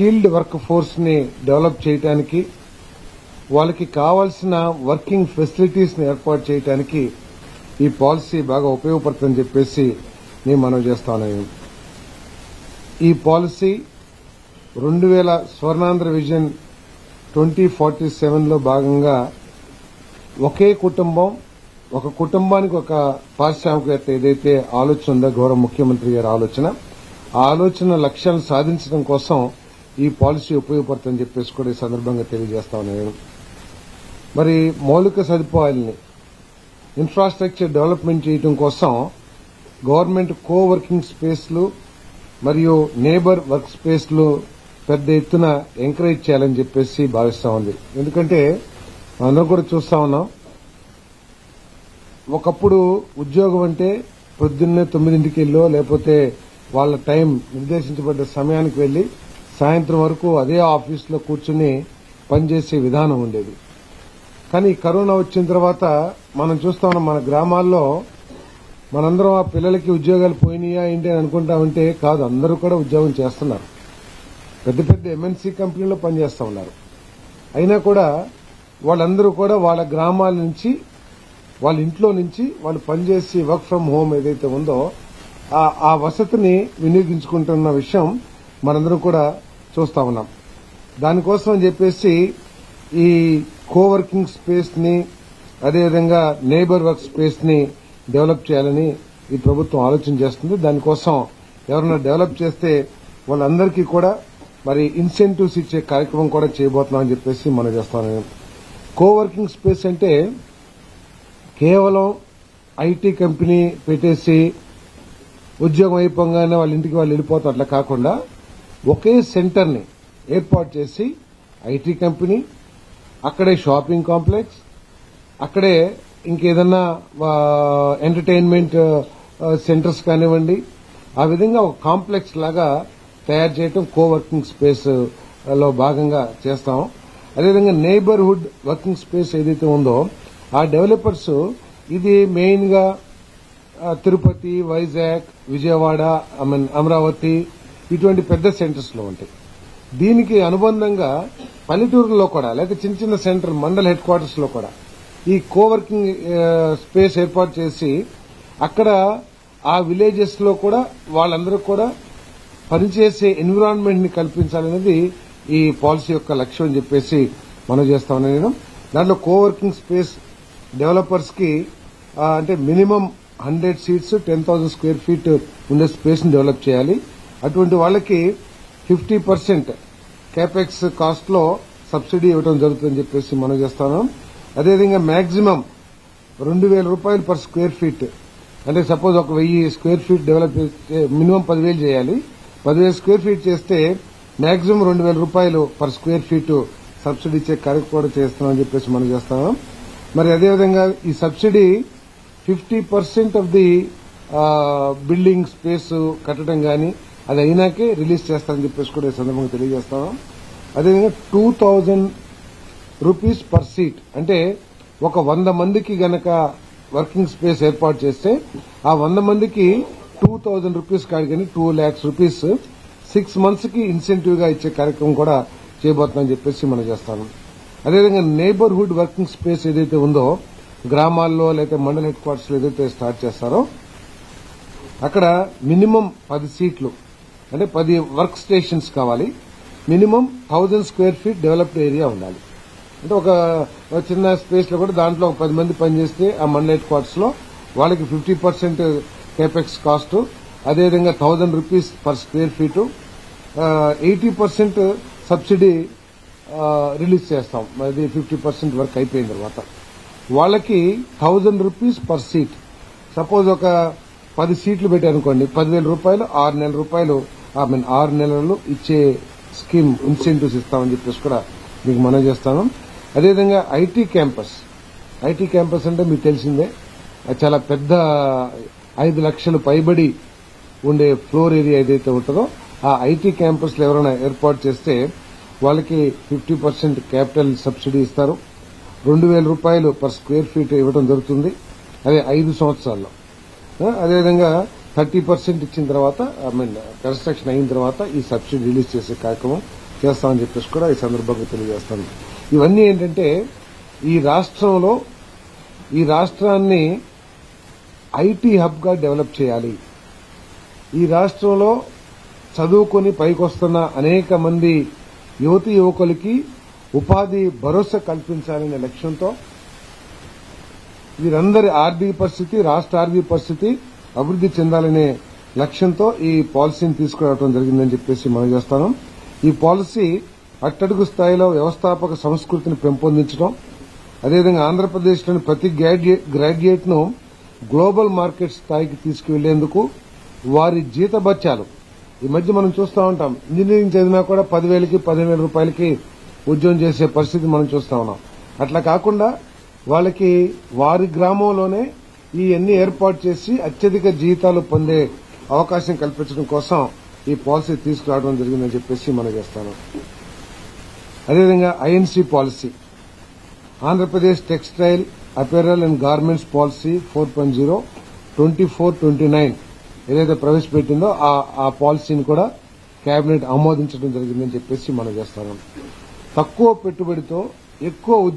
Skilled work ఫోర్స్ని develop చేయడానికి వాళ్ళకి కావాల్సిన వర్కింగ్ ఫెసిలిటీస్ని ఏర్పాటు చేయడానికి ఈ పాలసీ బాగా ఉపయోగపడుతుందని చెప్పేసి నేను మనం చేస్తాను ఈ పాలసీ రెండు వేల స్వర్ణాంధ్ర విజన్ ట్వంటీ ఫార్టీ సెవెన్లో భాగంగా ఒకే కుటుంబం ఒక కుటుంబానికి ఒక పారిశ్రామికవేత్త ఏదైతే ఆలోచన ఉందో గౌరవ ముఖ్యమంత్రి గారి ఆలోచన ఆ ఆలోచన లక్ష్యాలను సాధించడం కోసం ఈ పాలసీ ఉపయోగపడుతుందని చెప్పేసి కూడా ఈ సందర్భంగా తెలియజేస్తా ఉన్నాను. మరి మౌలిక సదుపాయాలని ఇన్ఫ్రాస్ట్రక్చర్ డెవలప్మెంట్ చేయడం కోసం గవర్నమెంట్ కో వర్కింగ్ స్పేస్లు మరియు నేబర్ వర్క్ స్పేస్లు పెద్ద ఎత్తున ఎంకరేజ్ చేయాలని చెప్పేసి భావిస్తా ఉంది. ఎందుకంటే మనం కూడా చూస్తా ఉన్నాం ఒకప్పుడు ఉద్యోగం అంటే పొద్దున్నే తొమ్మిదింటికి వెళ్ళో లేకపోతే వాళ్ళ టైం నిర్దేశించబడ్డ సమయానికి వెళ్ళి సాయంత్రం వరకు అదే ఆఫీసులో కూర్చుని పనిచేసే విధానం ఉండేది. కానీ కరోనా వచ్చిన తర్వాత మనం చూస్తా మన గ్రామాల్లో మనందరం ఆ పిల్లలకి ఉద్యోగాలు పోయినాయా ఏంటి అని అనుకుంటా ఉంటే కాదు అందరూ కూడా ఉద్యోగం చేస్తున్నారు. పెద్ద పెద్ద ఎంఎన్సీ కంపెనీలో పనిచేస్తూ ఉన్నారు. అయినా కూడా వాళ్ళందరూ కూడా వాళ్ళ గ్రామాల నుంచి వాళ్ళ ఇంట్లో నుంచి వాళ్ళు పనిచేసి వర్క్ ఫ్రం హోమ్ ఏదైతే ఉందో ఆ- ఆ వసతిని వినియోగించుకుంటున్న విషయం మనందరం కూడా చూస్తా ఉన్నాం. దానికోసం అని చెప్పేసి ఈ కోవర్కింగ్ స్పేస్ని అదేవిధంగా నేబర్ వర్క్ స్పేస్ని డెవలప్ చేయాలని ఈ ప్రభుత్వం ఆలోచన చేస్తుంది. దానికోసం ఎవరైనా డెవలప్ చేస్తే వాళ్ళందరికీ కూడా మరి ఇన్సెంటివ్స్ ఇచ్చే కార్యక్రమం కూడా చేయబోతున్నామని చెప్పేసి మనం చేస్తాను కోవర్కింగ్ స్పేస్ అంటే కేవలం ఐటీ కంపెనీ పెట్టేసి ఉద్యోగం అయిపోగానే వాళ్ళ ఇంటికి వాళ్ళు వెళ్ళిపోతారు. అట్లా కాకుండా ఒకే సెంటర్ని ఏర్పాటు చేసి ఐటీ కంపెనీ అక్కడే షాపింగ్ కాంప్లెక్స్ అక్కడే ఇంకేదన్నా ఎంటర్టైన్మెంట్ సెంటర్స్ కానివ్వండి ఆ విధంగా ఒక కాంప్లెక్స్ లాగా తయారు చేయటం కోవర్కింగ్ స్పేస్లో భాగంగా చేస్తాం. అదేవిధంగా నైబర్హుడ్ వర్కింగ్ స్పేస్ ఏదైతే ఉందో ఆ డెవలపర్స్ ఇది మెయిన్గా తిరుపతి వైజాగ్ విజయవాడ ఐ మీన్ అమరావతి ఇటువంటి పెద్ద సెంటర్స్లో ఉంటాయి. దీనికి అనుబంధంగా పల్లెటూరులో కూడా లేక చిన్న చిన్న సెంటర్ మండల్ హెడ్ క్వార్టర్స్లో కూడా ఈ కోవర్కింగ్ స్పేస్ ఏర్పాటు చేసి అక్కడ ఆ విలేజెస్లో కూడా వాళ్ళందరూ కూడా పనిచేసే ఎన్విరాన్మెంట్ని కల్పించాలనేది ఈ పాలసీ యొక్క లక్ష్యం అని చెప్పేసి మనం చేస్తా నేను దాంట్లో కోవర్కింగ్ స్పేస్ డెవలపర్స్కి అంటే minimum hundred seats ten thousand square feet ఉండే స్పేస్ని డెవలప్ చేయాలి. అటువంటి వాళ్ళకి ఫిఫ్టీ పర్సెంట్ కేపెక్స్ కాస్ట్లో సబ్సిడీ ఇవ్వడం జరుగుతుందని చెప్పేసి మనం చేస్తాను అదేవిధంగా మాక్సిమం రెండు వేల రూపాయలు పర్ స్క్వేర్ ఫీట్. అంటే సపోజ్ ఒక వెయ్యి స్క్వేర్ ఫీట్ డెవలప్ మినిమం పదివేలు చేయాలి. పదివేలు స్క్వేర్ ఫీట్ చేస్తే మాక్సిమం రెండు వేల రూపాయలు పర్ స్క్వేర్ ఫీట్ సబ్సిడీ ఇచ్చే కార్యక్రమం కూడా చేస్తున్నామని చెప్పేసి మనం చేస్తాము మరి అదేవిధంగా ఈ subsidy fifty percent of the building space కట్టడం కానీ అది అయినాకే రిలీజ్ చేస్తారని చెప్పేసి కూడా ఈ సందర్భంగా తెలియజేస్తాము అదేవిధంగా two thousand rupees per seat అంటే ఒక వంద మందికి గనక వర్కింగ్ స్పేస్ ఏర్పాటు చేస్తే ఆ వంద మందికి టూ థౌజండ్ రూపీస్ కాడికని టూ ల్యాక్స్ రూపీస్ సిక్స్ మంత్స్కి ఇన్సెంటివ్గా ఇచ్చే కార్యక్రమం కూడా చేయబోతుందని చెప్పేసి మనం చేస్తాను. అదేవిధంగా నేబర్హుడ్ వర్కింగ్ స్పేస్ ఏదైతే ఉందో గ్రామాల్లో లేదా మండల హెడ్ క్వార్టర్స్ ఏదైతే స్టార్ట్ చేస్తారో అక్కడ మినిమం పది సీట్లు అంటే పది వర్క్ స్టేషన్స్ కావాలి. Minimum thousand square feet developed area ఉండాలి. అంటే ఒక చిన్న స్పేస్లో కూడా దాంట్లో ఒక పది మంది పనిచేస్తే ఆ మండేట్ హెడ్ క్వార్టర్స్లో వాళ్ళకి ఫిఫ్టీ పర్సెంట్ కేపెక్స్ కాస్ట్ అదేవిధంగా thousand rupees per square feet eighty percent subsidy release చేస్తాం. అది ఫిఫ్టీ పర్సెంట్ వర్క్ అయిపోయిన తర్వాత. వాళ్ళకి thousand rupees per seat suppose ఒక పది సీట్లు పెట్టారనుకోండి పదివేల రూపాయలు ఆరు నెలల రూపాయలు ఐ మీన్ ఆరు నెలలు ఇచ్చే స్కీమ్ ఇన్సెంటివ్స్ ఇస్తామని చెప్పేసి కూడా మీకు మనం చేస్తాను. అదేవిధంగా ఐటీ క్యాంపస్. ఐటీ క్యాంపస్ అంటే మీకు తెలిసిందే అది చాలా పెద్ద ఐదు లక్షలు పైబడి ఉండే ఫ్లోర్ ఏరియా ఏదైతే ఉంటుందో ఆ ఐటీ క్యాంపస్లు ఎవరైనా ఏర్పాటు చేస్తే వాళ్ళకి ఫిఫ్టీ పర్సెంట్ క్యాపిటల్ సబ్సిడీ ఇస్తారు. రెండు వేల రూపాయలు పర్ స్క్వేర్ ఫీట్ ఇవ్వడం జరుగుతుంది. అదే ఐదు సంవత్సరాల్లో. అదేవిధంగా థర్టీ పర్సెంట్ ఇచ్చిన తర్వాత ఐ మీన్ కన్స్ట్రక్షన్ అయిన తర్వాత ఈ సబ్సిడీ రిలీజ్ చేసే కార్యక్రమం చేస్తామని చెప్పేసి కూడా ఈ సందర్భంగా తెలియజేస్తాను. ఇవన్నీ ఏంటంటే ఈ రాష్ట్రంలో ఈ రాష్ట్రాన్ని ఐటీ హబ్గా డెవలప్ చేయాలి. ఈ రాష్ట్రంలో చదువుకొని పైకొస్తున్న అనేక మంది యువతి యువకులకి ఉపాధి భరోసా కల్పించాలనే లక్ష్యంతో వీరందరి ఆర్థిక పరిస్థితి రాష్ట్ర ఆర్థిక పరిస్థితి అభివృద్ది చెందాలనే లక్ష్యంతో ఈ పాలసీని తీసుకురావడం జరిగిందని చెప్పేసి మనం చేస్తాను. ఈ పాలసీ అట్టడుగు స్థాయిలో వ్యవస్థాపక సంస్కృతిని పెంపొందించడం అదేవిధంగా ఆంధ్రప్రదేశ్లోని ప్రతి గ్రాడ్యుయేట్ను గ్లోబల్ మార్కెట్ స్థాయికి తీసుకువెళ్ళేందుకు వారి జీతభత్యాలు. ఈ మధ్య మనం చూస్తూ ఉంటాం. ఇంజనీరింగ్ చదివినా కూడా పదివేలకి పదిహేను వేల రూపాయలకి ఉద్యోగం చేసే పరిస్థితి మనం చూస్తా ఉన్నాం. అట్లా కాకుండా వాళ్ళకి వారి గ్రామంలోనే ఈ అన్ని ఏర్పాటు చేసి అత్యధిక జీతాలు పొందే అవకాశం కల్పించడం కోసం ఈ పాలసీ తీసుకురావడం జరిగిందని చెప్పేసి మనం చేస్తాను. అదేవిధంగా INC policy. Andhra Pradesh textile apparel and garments policy four point zero twenty four twenty nine ఏదైతే ప్రవేశపెట్టిందో ఆ ఆ పాలసీని కూడా కేబినెట్ ఆమోదించడం జరిగిందని చెప్పేసి మనం చేస్తాను. తక్కువ పెట్టుబడితో ఎక్కువ ఉద్యోగ